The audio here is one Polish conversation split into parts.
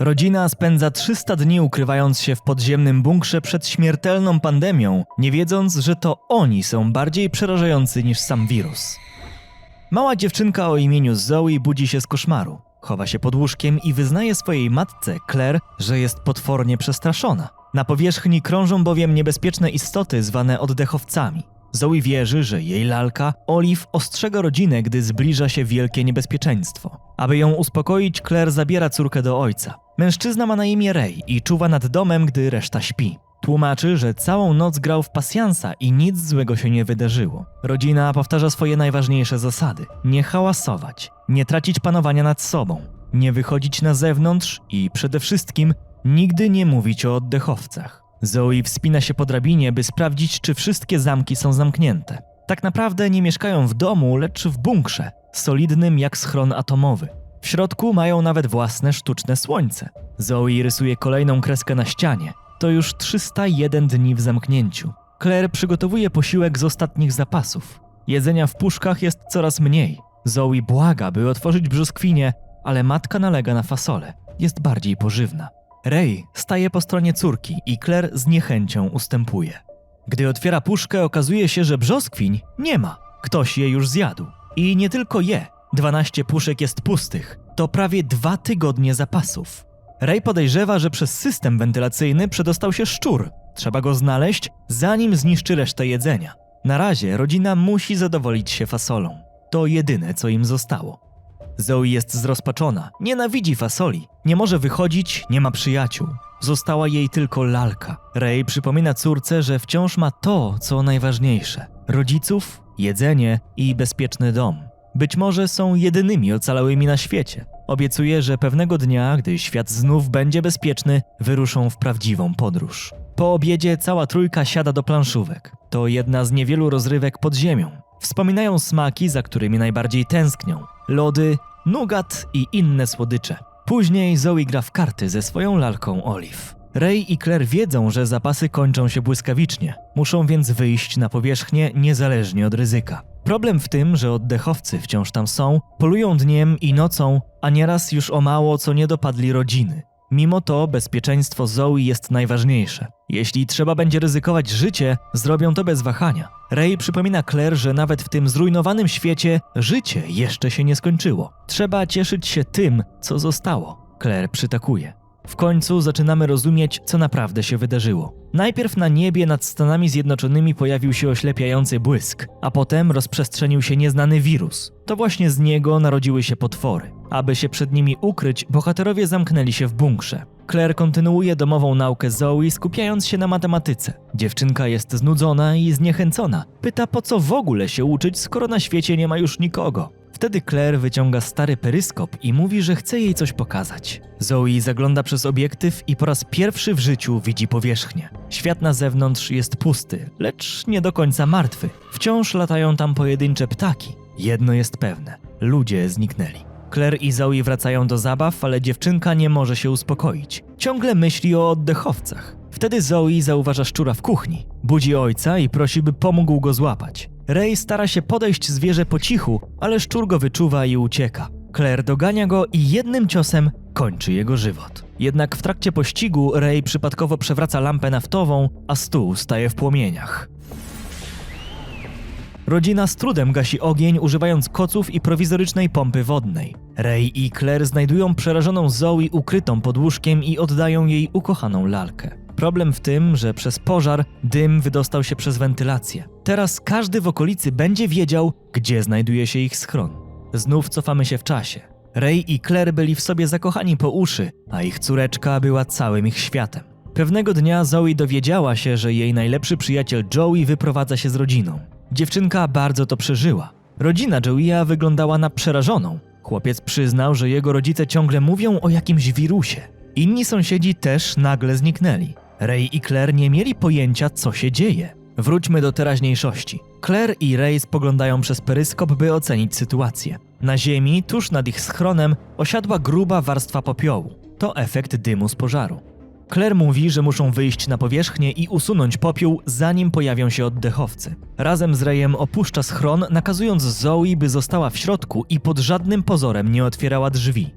Rodzina spędza 300 dni ukrywając się w podziemnym bunkrze przed śmiertelną pandemią, nie wiedząc, że to oni są bardziej przerażający niż sam wirus. Mała dziewczynka o imieniu Zoe budzi się z koszmaru. Chowa się pod łóżkiem i wyznaje swojej matce, Claire, że jest potwornie przestraszona. Na powierzchni krążą bowiem niebezpieczne istoty zwane oddechowcami. Zoe wierzy, że jej lalka, Olive, ostrzega rodzinę, gdy zbliża się wielkie niebezpieczeństwo. Aby ją uspokoić, Claire zabiera córkę do ojca. Mężczyzna ma na imię Ray i czuwa nad domem, gdy reszta śpi. Tłumaczy, że całą noc grał w pasjansa i nic złego się nie wydarzyło. Rodzina powtarza swoje najważniejsze zasady: nie hałasować, nie tracić panowania nad sobą, nie wychodzić na zewnątrz i przede wszystkim nigdy nie mówić o oddechowcach. Zoe wspina się po drabinie, by sprawdzić, czy wszystkie zamki są zamknięte. Tak naprawdę nie mieszkają w domu, lecz w bunkrze, solidnym jak schron atomowy. W środku mają nawet własne sztuczne słońce. Zoe rysuje kolejną kreskę na ścianie. To już 301 dni w zamknięciu. Claire przygotowuje posiłek z ostatnich zapasów. Jedzenia w puszkach jest coraz mniej. Zoe błaga, by otworzyć brzoskwinię, ale matka nalega na fasolę. Jest bardziej pożywna. Ray staje po stronie córki i Claire z niechęcią ustępuje. Gdy otwiera puszkę, okazuje się, że brzoskwiń nie ma. Ktoś je już zjadł. I nie tylko je. 12 puszek jest pustych. To prawie dwa tygodnie zapasów. Ray podejrzewa, że przez system wentylacyjny przedostał się szczur. Trzeba go znaleźć, zanim zniszczy resztę jedzenia. Na razie rodzina musi zadowolić się fasolą. To jedyne, co im zostało. Zoe jest zrozpaczona, nienawidzi fasoli, nie może wychodzić, nie ma przyjaciół. Została jej tylko lalka. Ray przypomina córce, że wciąż ma to, co najważniejsze: rodziców, jedzenie i bezpieczny dom. Być może są jedynymi ocalałymi na świecie. Obiecuje, że pewnego dnia, gdy świat znów będzie bezpieczny, wyruszą w prawdziwą podróż. Po obiedzie cała trójka siada do planszówek. To jedna z niewielu rozrywek pod ziemią. Wspominają smaki, za którymi najbardziej tęsknią: lody, nugat i inne słodycze. Później Zoe gra w karty ze swoją lalką Olive. Ray i Claire wiedzą, że zapasy kończą się błyskawicznie, muszą więc wyjść na powierzchnię niezależnie od ryzyka. Problem w tym, że oddechowcy wciąż tam są, polują dniem i nocą, a nieraz już o mało co nie dopadli rodziny. Mimo to bezpieczeństwo Zoe jest najważniejsze. Jeśli trzeba będzie ryzykować życie, zrobią to bez wahania. Ray przypomina Claire, że nawet w tym zrujnowanym świecie życie jeszcze się nie skończyło. Trzeba cieszyć się tym, co zostało. Claire przytakuje. W końcu zaczynamy rozumieć, co naprawdę się wydarzyło. Najpierw na niebie nad Stanami Zjednoczonymi pojawił się oślepiający błysk, a potem rozprzestrzenił się nieznany wirus. To właśnie z niego narodziły się potwory. Aby się przed nimi ukryć, bohaterowie zamknęli się w bunkrze. Claire kontynuuje domową naukę Zoe, skupiając się na matematyce. Dziewczynka jest znudzona i zniechęcona. Pyta, po co w ogóle się uczyć, skoro na świecie nie ma już nikogo. Wtedy Claire wyciąga stary peryskop i mówi, że chce jej coś pokazać. Zoe zagląda przez obiektyw i po raz pierwszy w życiu widzi powierzchnię. Świat na zewnątrz jest pusty, lecz nie do końca martwy. Wciąż latają tam pojedyncze ptaki. Jedno jest pewne: ludzie zniknęli. Claire i Zoe wracają do zabaw, ale dziewczynka nie może się uspokoić. Ciągle myśli o oddechowcach. Wtedy Zoe zauważa szczura w kuchni. Budzi ojca i prosi, by pomógł go złapać. Ray stara się podejść zwierzę po cichu, ale szczur go wyczuwa i ucieka. Claire dogania go i jednym ciosem kończy jego żywot. Jednak w trakcie pościgu Ray przypadkowo przewraca lampę naftową, a stół staje w płomieniach. Rodzina z trudem gasi ogień, używając koców i prowizorycznej pompy wodnej. Ray i Claire znajdują przerażoną Zoe ukrytą pod łóżkiem i oddają jej ukochaną lalkę. Problem w tym, że przez pożar dym wydostał się przez wentylację. Teraz każdy w okolicy będzie wiedział, gdzie znajduje się ich schron. Znów cofamy się w czasie. Ray i Claire byli w sobie zakochani po uszy, a ich córeczka była całym ich światem. Pewnego dnia Zoe dowiedziała się, że jej najlepszy przyjaciel Joey wyprowadza się z rodziną. Dziewczynka bardzo to przeżyła. Rodzina Joey'a wyglądała na przerażoną. Chłopiec przyznał, że jego rodzice ciągle mówią o jakimś wirusie. Inni sąsiedzi też nagle zniknęli. Ray i Claire nie mieli pojęcia, co się dzieje. Wróćmy do teraźniejszości. Claire i Ray spoglądają przez peryskop, by ocenić sytuację. Na ziemi, tuż nad ich schronem, osiadła gruba warstwa popiołu. To efekt dymu z pożaru. Claire mówi, że muszą wyjść na powierzchnię i usunąć popiół, zanim pojawią się oddechowcy. Razem z Rayem opuszcza schron, nakazując Zoe, by została w środku i pod żadnym pozorem nie otwierała drzwi.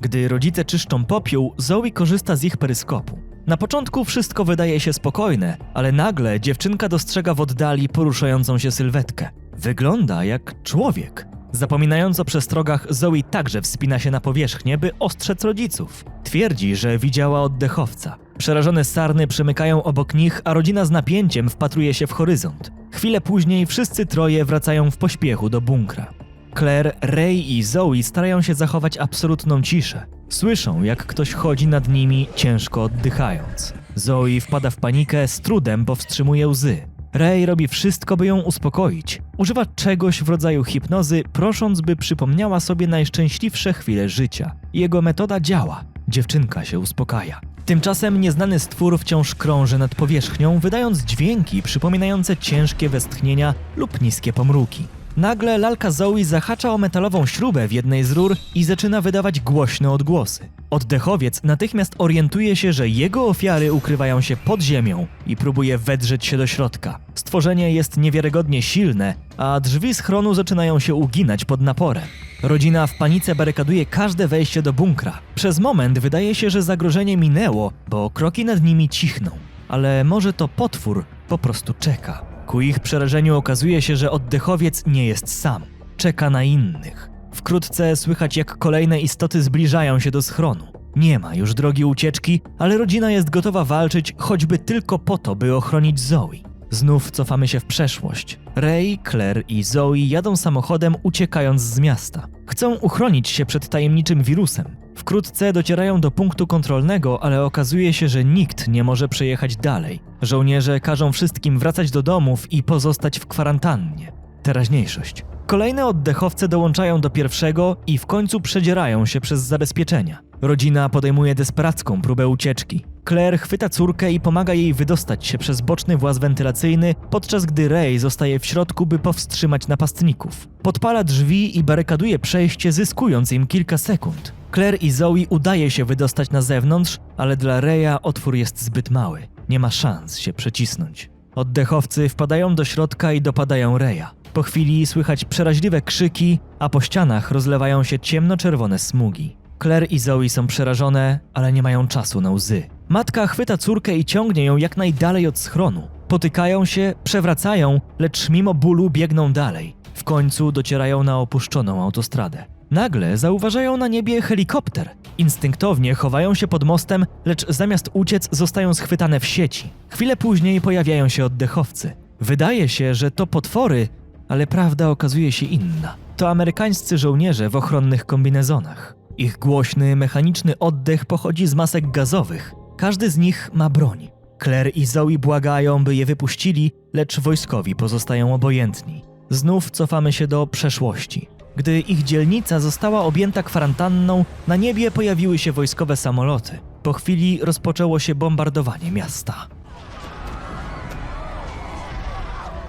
Gdy rodzice czyszczą popiół, Zoe korzysta z ich peryskopu. Na początku wszystko wydaje się spokojne, ale nagle dziewczynka dostrzega w oddali poruszającą się sylwetkę. Wygląda jak człowiek. Zapominając o przestrogach, Zoe także wspina się na powierzchnię, by ostrzec rodziców. Twierdzi, że widziała oddechowca. Przerażone sarny przemykają obok nich, a rodzina z napięciem wpatruje się w horyzont. Chwilę później wszyscy troje wracają w pośpiechu do bunkra. Claire, Ray i Zoe starają się zachować absolutną ciszę. Słyszą, jak ktoś chodzi nad nimi, ciężko oddychając. Zoe wpada w panikę, z trudem powstrzymuje łzy. Ray robi wszystko, by ją uspokoić. Używa czegoś w rodzaju hipnozy, prosząc, by przypomniała sobie najszczęśliwsze chwile życia. Jego metoda działa. Dziewczynka się uspokaja. Tymczasem nieznany stwór wciąż krąży nad powierzchnią, wydając dźwięki przypominające ciężkie westchnienia lub niskie pomruki. Nagle lalka Zoe zahacza o metalową śrubę w jednej z rur i zaczyna wydawać głośne odgłosy. Oddechowiec natychmiast orientuje się, że jego ofiary ukrywają się pod ziemią i próbuje wedrzeć się do środka. Stworzenie jest niewiarygodnie silne, a drzwi schronu zaczynają się uginać pod naporem. Rodzina w panice barykaduje każde wejście do bunkra. Przez moment wydaje się, że zagrożenie minęło, bo kroki nad nimi cichną. Ale może to potwór po prostu czeka. Ku ich przerażeniu okazuje się, że oddechowiec nie jest sam. Czeka na innych. Wkrótce słychać, jak kolejne istoty zbliżają się do schronu. Nie ma już drogi ucieczki, ale rodzina jest gotowa walczyć choćby tylko po to, by ochronić Zoe. Znów cofamy się w przeszłość. Ray, Claire i Zoe jadą samochodem uciekając z miasta. Chcą uchronić się przed tajemniczym wirusem. Wkrótce docierają do punktu kontrolnego, ale okazuje się, że nikt nie może przejechać dalej. Żołnierze każą wszystkim wracać do domów i pozostać w kwarantannie. Teraźniejszość. Kolejne oddechowce dołączają do pierwszego i w końcu przedzierają się przez zabezpieczenia. Rodzina podejmuje desperacką próbę ucieczki. Claire chwyta córkę i pomaga jej wydostać się przez boczny właz wentylacyjny, podczas gdy Ray zostaje w środku, by powstrzymać napastników. Podpala drzwi i barykaduje przejście, zyskując im kilka sekund. Claire i Zoe udaje się wydostać na zewnątrz, ale dla Raya otwór jest zbyt mały. Nie ma szans się przecisnąć. Oddechowcy wpadają do środka i dopadają Reya. Po chwili słychać przeraźliwe krzyki, a po ścianach rozlewają się ciemnoczerwone smugi. Claire i Zoe są przerażone, ale nie mają czasu na łzy. Matka chwyta córkę i ciągnie ją jak najdalej od schronu. Potykają się, przewracają, lecz mimo bólu biegną dalej. W końcu docierają na opuszczoną autostradę. Nagle zauważają na niebie helikopter. Instynktownie chowają się pod mostem, lecz zamiast uciec zostają schwytane w sieci. Chwilę później pojawiają się oddechowcy. Wydaje się, że to potwory, ale prawda okazuje się inna. To amerykańscy żołnierze w ochronnych kombinezonach. Ich głośny, mechaniczny oddech pochodzi z masek gazowych. Każdy z nich ma broń. Claire i Zoe błagają, by je wypuścili, lecz wojskowi pozostają obojętni. Znów cofamy się do przeszłości. Gdy ich dzielnica została objęta kwarantanną, na niebie pojawiły się wojskowe samoloty. Po chwili rozpoczęło się bombardowanie miasta.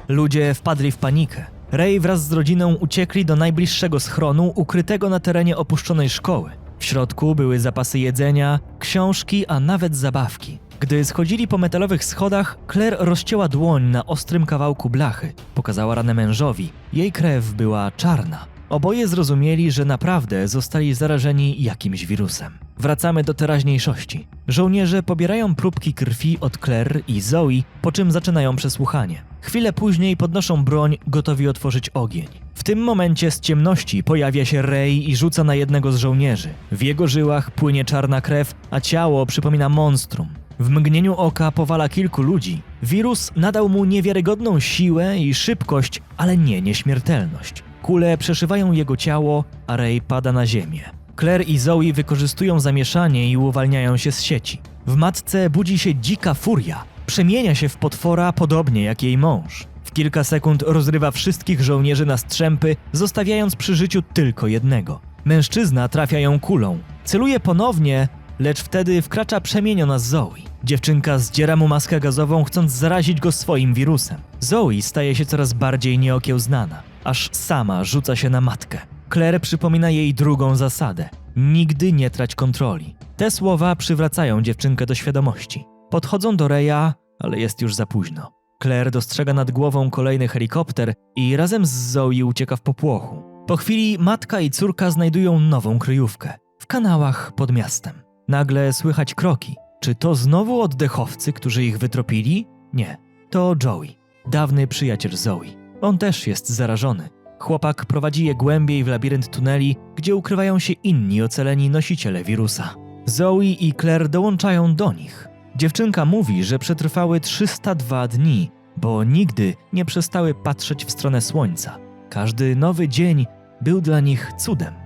Ludzie wpadli w panikę. Ray wraz z rodziną uciekli do najbliższego schronu ukrytego na terenie opuszczonej szkoły. W środku były zapasy jedzenia, książki, a nawet zabawki. Gdy schodzili po metalowych schodach, Claire rozcięła dłoń na ostrym kawałku blachy. Pokazała ranę mężowi. Jej krew była czarna. Oboje zrozumieli, że naprawdę zostali zarażeni jakimś wirusem. Wracamy do teraźniejszości. Żołnierze pobierają próbki krwi od Claire i Zoe, po czym zaczynają przesłuchanie. Chwilę później podnoszą broń, gotowi otworzyć ogień. W tym momencie z ciemności pojawia się Ray i rzuca na jednego z żołnierzy. W jego żyłach płynie czarna krew, a ciało przypomina monstrum. W mgnieniu oka powala kilku ludzi. Wirus nadał mu niewiarygodną siłę i szybkość, ale nie nieśmiertelność. Kule przeszywają jego ciało, a Ray pada na ziemię. Claire i Zoe wykorzystują zamieszanie i uwalniają się z sieci. W matce budzi się dzika furia. Przemienia się w potwora podobnie jak jej mąż. W kilka sekund rozrywa wszystkich żołnierzy na strzępy, zostawiając przy życiu tylko jednego. Mężczyzna trafia ją kulą. Celuje ponownie, lecz wtedy wkracza przemieniona Zoe. Dziewczynka zdziera mu maskę gazową, chcąc zarazić go swoim wirusem. Zoe staje się coraz bardziej nieokiełznana, aż sama rzuca się na matkę. Claire przypomina jej drugą zasadę: nigdy nie trać kontroli. Te słowa przywracają dziewczynkę do świadomości. Podchodzą do Reja, ale jest już za późno. Claire dostrzega nad głową kolejny helikopter i razem z Zoe ucieka w popłochu. Po chwili matka i córka znajdują nową kryjówkę. w kanałach pod miastem. Nagle słychać kroki. Czy to znowu oddechowcy, którzy ich wytropili? Nie, to Joey, dawny przyjaciel Zoe. On też jest zarażony. Chłopak prowadzi je głębiej w labirynt tuneli, gdzie ukrywają się inni ocaleni nosiciele wirusa. Zoe i Claire dołączają do nich. Dziewczynka mówi, że przetrwały 302 dni, bo nigdy nie przestały patrzeć w stronę słońca. Każdy nowy dzień był dla nich cudem.